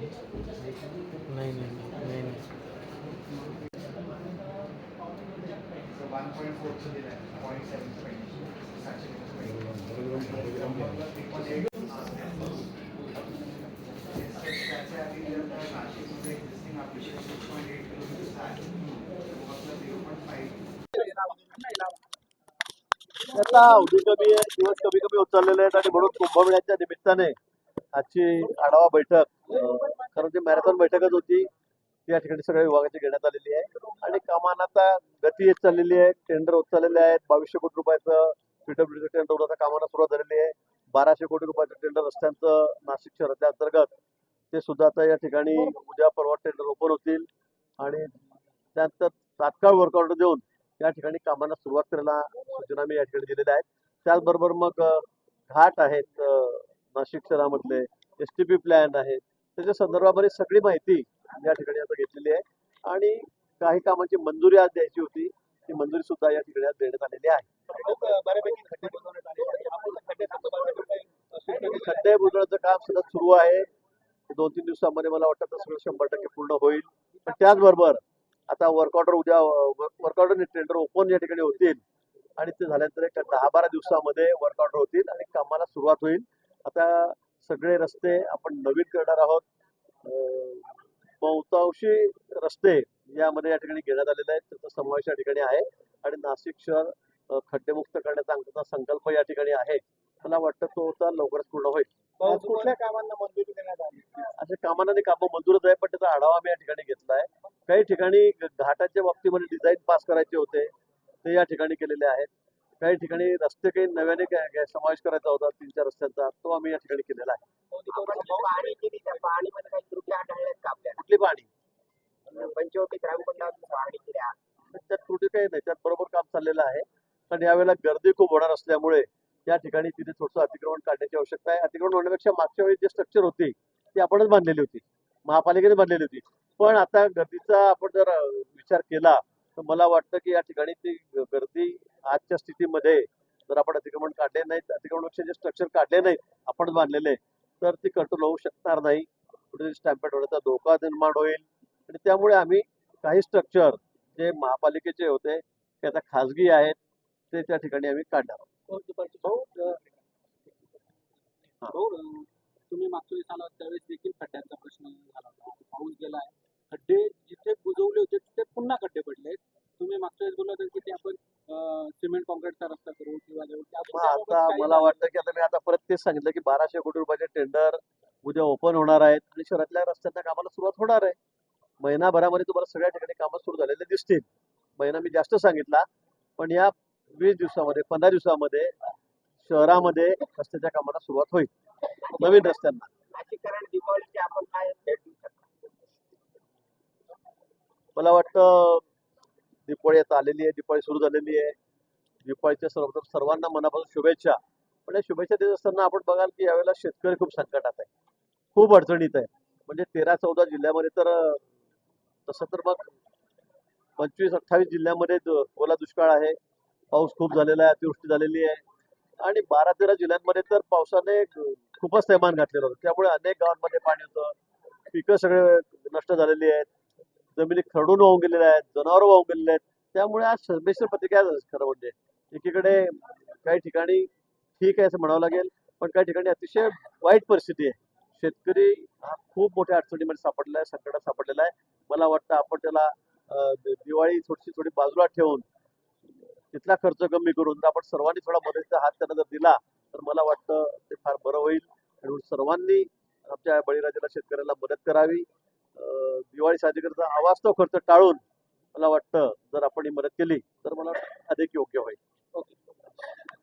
नाही नाही नाही कमी आहे दिवस कमी कमी होत चाललेले आहेत आणि म्हणून कुंभमेळ्याच्या निमित्ताने आजची आढावा बैठक कारण जी मॅरेथॉन बैठकच होती ती या ठिकाणी सगळ्या विभागाची घेण्यात आलेली आहे. आणि कामांना आता गती येत चाललेली आहे टेंडर होत चाललेले आहेत. बावीसशे कोटी रुपयाचं पीडब्ल्यूडी टेंडर आता कामाला सुरुवात झालेली आहे. बाराशे कोटी रुपयाचं टेंडर रस्त्यांचं नाशिक शहराच्या अंतर्गत. ते सुद्धा आता या ठिकाणी उद्या परवा टेंडर ओपन होतील. आणि त्यानंतर तात्काळ वर्कआउट देऊन या ठिकाणी कामांना सुरुवात करायला सूचना मी या ठिकाणी दिलेल्या आहेत. त्याचबरोबर मग घाट आहेत नाशिक शहरामधले. एस टी पी प्लॅन आहेत. त्याच्या संदर्भामध्ये सगळी माहिती या ठिकाणी आता घेतलेली आहे. आणि काही कामांची मंजुरी आज द्यायची होती ती मंजुरी सुद्धा या ठिकाणी आज देण्यात आलेली आहे. खड्डे बुजवण्याचं काम सतत सुरू आहे. दोन तीन दिवसामध्ये मला वाटतं सगळं शंभर टक्के पूर्ण होईल. पण त्याचबरोबर आता वर्क ऑर्डर उद्या वर्क ऑर्डर टेंडर ओपन या ठिकाणी होतील. आणि ते झाल्यानंतर एक दहा बारा दिवसामध्ये वर्क ऑर्डर होतील आणि कामाला सुरुवात होईल. आता सगळे रस्ते आपण नवीन करणार आहोत. बहुतांशी रस्ते यामध्ये या ठिकाणी घेण्यात आलेले आहेत. त्याचा समावेश या ठिकाणी आहे. आणि नाशिक शहर खड्डेमुक्त करण्याचा आमचा संकल्प या ठिकाणी आहे मला वाटतं तो आता लवकरच पूर्ण होईल. कुठल्या कामांना मंजुरी देण्यात आली? असे कामांना ते कामं मंजूरच आहे पण त्याचा आढावा मी या ठिकाणी घेतलाय काही ठिकाणी घाटाच्या बाबतीमध्ये डिझाईन पास करायचे होते ते या ठिकाणी केलेले आहेत. काही ठिकाणी रस्ते काही नव्याने काय- समावेश करायचा होता तीन चार रस्त्यांचा तो आम्ही या ठिकाणी केलेला आहे. कुठली पाणी? त्यात त्रुटी काही नाही त्यात बरोबर काम चाललेलं आहे. पण यावेळेला गर्दी खूप होणार असल्यामुळे त्या ठिकाणी तिथे थोडंसं अतिक्रमण काढण्याची आवश्यकता आहे. अतिक्रमण होण्यापेक्षा मागच्या वेळी जे स्ट्रक्चर होती ती आपणच बांधलेली होती. महापालिकेने बांधलेली होती. पण आता गर्दीचा आपण जर विचार केला तर मला वाटतं की या ठिकाणी ती गर्दी आजच्या स्थितीमध्ये जर आपण अतिक्रमण काढले नाहीत अतिक्रमणापेक्षा जे स्ट्रक्चर काढले नाहीत आपण बांधलेले तर ती कंट्रोल होऊ शकणार नाही. कुठेतरी स्टॅम्पेट होण्याचा धोका निर्माण होईल. आणि त्यामुळे आम्ही काही स्ट्रक्चर जे महापालिकेचे होते ते आता खाजगी आहेत ते त्या ठिकाणी आम्ही काढणार आहोत. अ, तुम्ही मागच्या त्यावेळेस देखील खड्ड्यांचा प्रश्न झाला होता. पाऊस गेलाय. खड्डे जिथे बुजवले होते तिथे पुन्हा खड्डे पडले तुम्ही मागच्या वेळेस बोलला होता की ते आपण अ, सिमेंट कॉन्क्रीटचा रस्ता करू किंवा आता मला वाटतं की आता मी आता परत तेच सांगितलं की बाराशे कोटी रुपयाचे टेंडर उद्या ओपन होणार आहेत आणि शहरातल्या रस्त्यांच्या कामाला सुरुवात होणार आहे. महिनाभरामध्ये तुम्हाला सगळ्या ठिकाणी कामं सुरू झालेले दिसतील. महिना मी जास्त सांगितला पण या वीस दिवसामध्ये पंधरा दिवसामध्ये शहरामध्ये रस्त्याच्या कामाला सुरुवात होईल. नवीन रस्त्यांना. मला वाटतं दिवाळी आता आलेली आहे दिवाळी सुरू झालेली आहे. दिवाळीच्या सर्वप्रथम सर्वांना मनापासून शुभेच्छा. पण या शुभेच्छा देत असताना आपण बघाल की यावेळेला शेतकरी खूप संकटात आहे खूप अडचणीत आहे म्हणजे तेरा चौदा जिल्ह्यामध्ये तर तसं तर मग पंचवीस अठ्ठावीस जिल्ह्यामध्ये ओला दुष्काळ आहे. पाऊस खूप झालेला आहे अतिवृष्टी झालेली आहे. आणि बारा तेरा जिल्ह्यांमध्ये तर पावसाने खूपच थैमान घातलेलं होतं. त्यामुळे अनेक गावांमध्ये पाणी होतं. पिकं सगळे नष्ट झालेली आहेत. जमिनी खरडून वाहून गेलेल्या आहेत. जनावर वाहून गेलेले आहेत. त्यामुळे आज संमिश्र प्रतिक्रिया झाली खरं म्हणजे. एकीकडे काही ठिकाणी ठीक आहे असं म्हणावं लागेल पण काही ठिकाणी अतिशय वाईट परिस्थिती आहे. शेतकरी हा खूप मोठ्या अडचणीमध्ये सापडलाय आहे संकटात सापडलेला आहे. मला वाटतं आपण त्याला दिवाळी थोडीशी थोडी बाजूला ठेवून तिथला खर्च कमी करून जर आपण सर्वांनी थोडा मदतीचा हात त्यांना जर दिला तर मला वाटतं ते फार बरं होईल. आणि म्हणून सर्वांनी आमच्या बळीराजाला शेतकऱ्याला मदत करावी. दिवाळी साजरी करता अवास्तव खर्च टाळून मला वाटतं जर आपण ही मदत केली तर मला अधिक योग्य होईल. Okay.